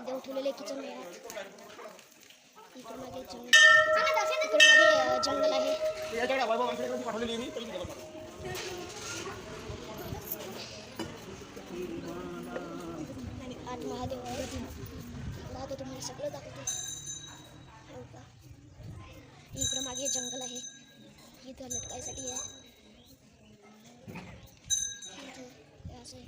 देव ठेवलेले किचन इकडे मागे जंगल आहे आणि आत महादेव आहे दाखवतो तुम्हाला सगळं दाखवतो हो इकडं मागे जंगल आहे इथं लटकायसाठी आहे असं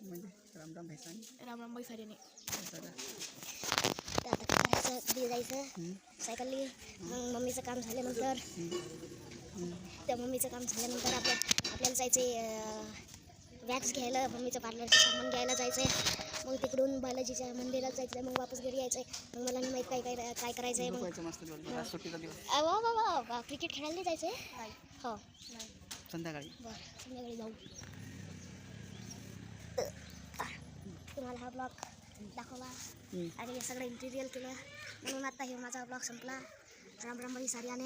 म्हणजे राम राम भाई राम राम सारेने सांग तर आता काय करायचं घरी जायचं सायकलनी मग मम्मीचं काम झाल्यानंतर त्या मम्मीचं काम झाल्यानंतर आपल्या आपल्याला जायचं वॅक्स घ्यायला मम्मीचं पार्लरचं सामान घ्यायला जायचं आहे मग तिकडून बालाजीच्या मंदिरात जायचं आहे मग वापस घरी यायचं आहे मग मला नाही माहीत काय काय काय करायचं आहे मग वा वा वा क्रिकेट खेळायला जायचं आहे हो. संध्याकाळी. बरं संध्याकाळी जाऊ. हा ब्लॉग दाखवला आणि हे सगळं इंटिरियल केलं. म्हणून आता हे माझा ब्लॉग संपला. राम राम बाई साऱ्याने